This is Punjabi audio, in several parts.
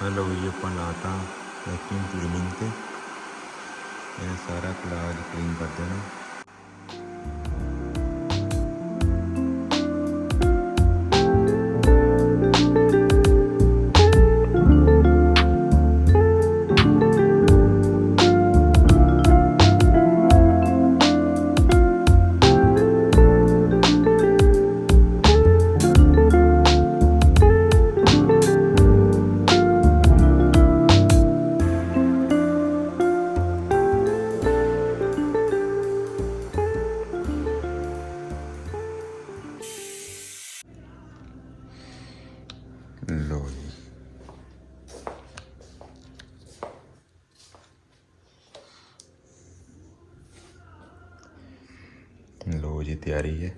ਹੈਲੋ ਜੀ ਆਪਾਂ ਲਾਤਾ ਵੈਕਿਊਮ ਕਲੀਨਿੰਗ ਤੇ ਇਹ ਸਾਰਾ ਕਲਾਜ ਕਲੀਨ ਕਰ ਦੇਣਾ। ਲੋ ਜੀ ਲੋ ਜੀ, ਤਿਆਰੀ ਹੈ।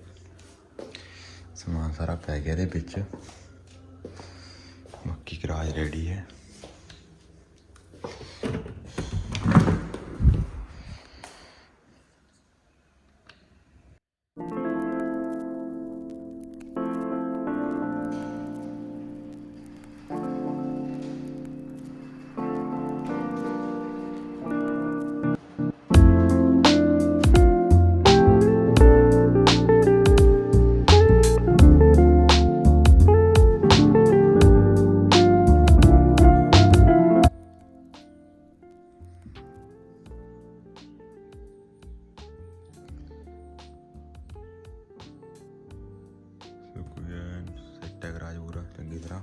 ਸਮਾਨ ਸਾਰਾ ਪੈ ਗਿਆ ਇਹਦੇ ਵਿੱਚ। ਬਾਕੀ ਗਰਾਜ ਰੈਡੀ ਹੈ। vedrà.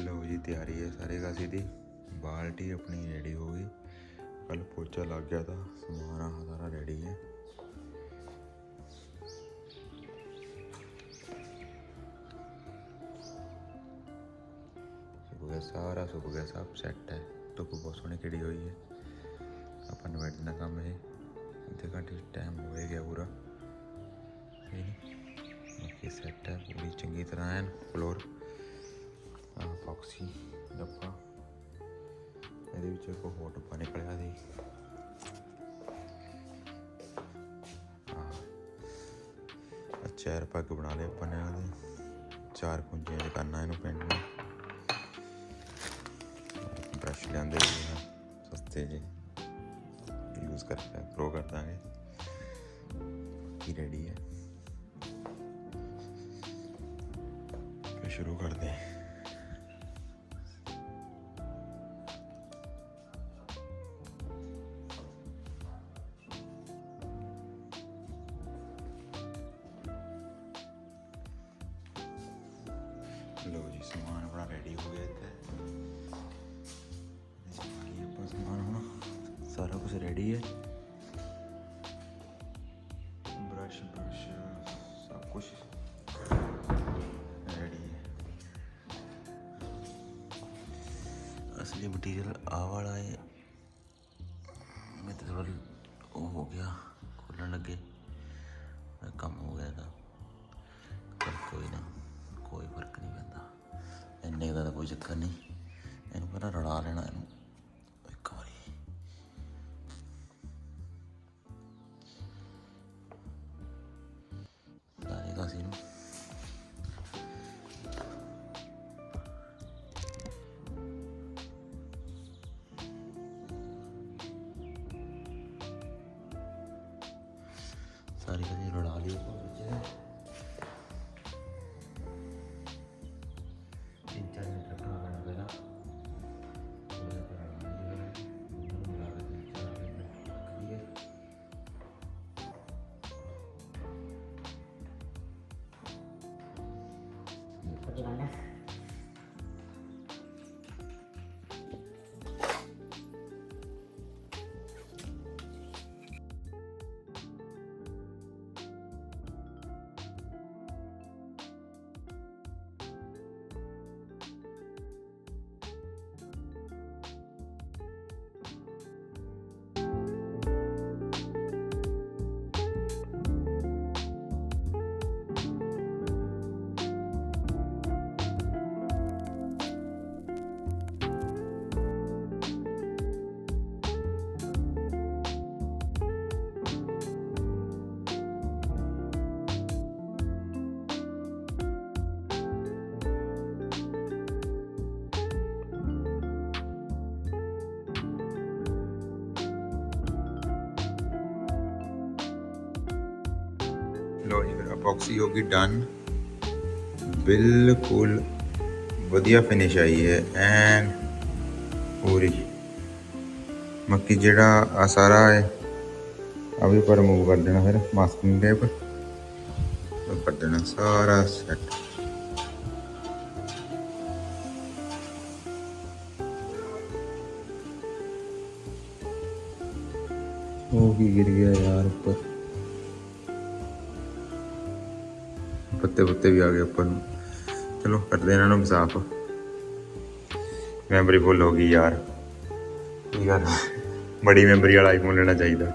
लो जी, तैयारी है सारे का सीधी. बाल्टी अपनी रेडी हो गई. कल पोचा लग गया था. समान सारा रेडी है. ਸਾਰਾ ਰੈਡੀ ਸੁੱਕ ਗਿਆ, ਸਭ ਸੈੱਟ ਹੈ। ਧੁੱਪ ਬਹੁਤ ਸੋਹਣੀ ਕਿੜੀ ਹੋਈ ਹੈ। ਆਪਾਂ ਨੂੰ ਦਾ ਕੰਮ ਇਹ। ਅੱਧੇ ਘੰਟੇ ਟਾਈਮ ਹੋ ਗਿਆ ਪੂਰਾ। ਬਾਕੀ ਸੈੱਟ ਹੈ, ਪੂਰੀ ਚੰਗੀ ਤਰ੍ਹਾਂ ਐਨ ਫਲੋਰ ਆਹ ਬਾਕਸੀ ਡੱਬਾ। ਇਹਦੇ ਵਿੱਚ ਇੱਕ ਹੋਰ ਡੱਬਾ ਨਿਕਲਿਆ ਸੀ। ਚਾਰ ਪੱਗ ਬਣਾ ਲਏ ਆਪਾਂ ਨੇ ਉਹਦੇ ਚਾਰ ਕੁੰਜੀਆਂ ਚ ਕਰਨਾ ਇਹਨੂੰ ਪਿੰਡ ਨੂੰ। ਬ੍ਰਸ਼ ਲਿਆਂਦੇ ਸੀ ਨਾ ਸਸਤੇ ਜੇ ਯੂਜ਼ ਕਰਕੇ ਪ੍ਰੋ ਕਰ ਦਾਂਗੇ ਕੀ ਰੈਡੀ ਹੈ ਫਿਰ ਸ਼ੁਰੂ ਕਰਦੇ ਹਾਂ ਲੋ ਜੀ ਸਮਾਨ ਆਪਣਾ ਰੈਡੀ ਹੋ ਗਿਆ ਇੱਥੇ ਕੀ ਸਾਰਾ ਕੁਝ ਰੈਡੀ ਹੈ। ਬ੍ਰਸ਼ ਬ੍ਰਸ਼ ਸਭ ਕੁਝ ਰੈਡੀ ਹੈ। ਅਸਲੀ ਮਟੀਰੀਅਲ ਆ ਵਾਲਾ ਹੈ। ਮੈਂ ਤਾਂ ਥੋੜਾ ਉਹ ਹੋ ਗਿਆ ਖੋਲਣ ਲੱਗੇ। ਕੰਮ ਹੋ ਗਿਆ ਤਾਂ ਪਰ ਕੋਈ ਨਾ ਕੋਈ ਫ਼ਰਕ ਨਹੀਂ ਪੈਂਦਾ। ਇੰਨੇ ਦਾ ਕੋਈ ਚੱਕਰ ਨਹੀਂ। ਇਹਨੂੰ ਪਹਿਲਾਂ ਰਲਾ ਲੈਣਾ ਇਹਨੂੰ। กี่วันนะ ਹੋ ਗਈ ਡਨ ਬਿਲਕੁਲ ਵਧੀਆ ਫਿਨਿਸ਼ ਆਈ ਹੈ ਐਨ ਪੂਰੀ ਮੱਕੀ ਜਿਹੜਾ ਆ ਸਾਰਾ ਹੈ ਆ ਵੀ ਪਰ ਰਿਮੂਵ ਕਰ ਦੇਣਾ ਫਿਰ ਮਾਸਕਿੰਗ ਟੇਪ ਉਹ ਕਰ ਦੇਣਾ ਸਾਰਾ ਸੈੱਟ ਉਹ ਕੀ ਗਿਰ ਗਿਆ ਯਾਰ ਉੱਪਰ ਪੱਤੇ ਪੁੱਤੇ ਵੀ ਆ ਗਏ ਉੱਪਰ ਨੂੰ। ਚਲੋ, ਕਰਦੇ ਇਹਨਾਂ ਨੂੰ ਵੀ ਸਾਫ਼ ਮੈਮਰੀ ਫੁੱਲ ਹੋ ਗਈ ਯਾਰ। ਕੀ ਗੱਲ ਬੜੀ ਮੈਮਰੀ ਵਾਲਾ ਆਈਫੋਨ ਲੈਣਾ ਚਾਹੀਦਾ।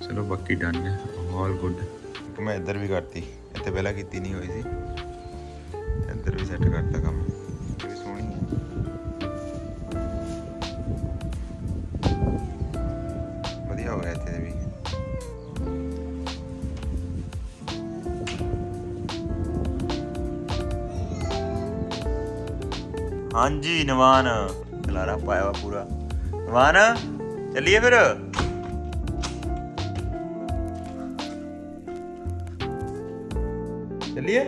ਚਲੋ, ਬਾਕੀ ਡਨ ਹੈ। ਆਲ ਗੁੱਡ ਇੱਕ ਮੈਂ ਇੱਧਰ ਵੀ ਕਰਤੀ। ਇੱਥੇ ਪਹਿਲਾਂ ਕੀਤੀ ਨਹੀਂ ਹੋਈ ਸੀ। ਇੱਧਰ ਵੀ ਸੈੱਟ ਕਰਤਾ ਕੰਮ। हाँ जी नवान चला पाया हुआ पूरा नवान चलिए फिर चलिए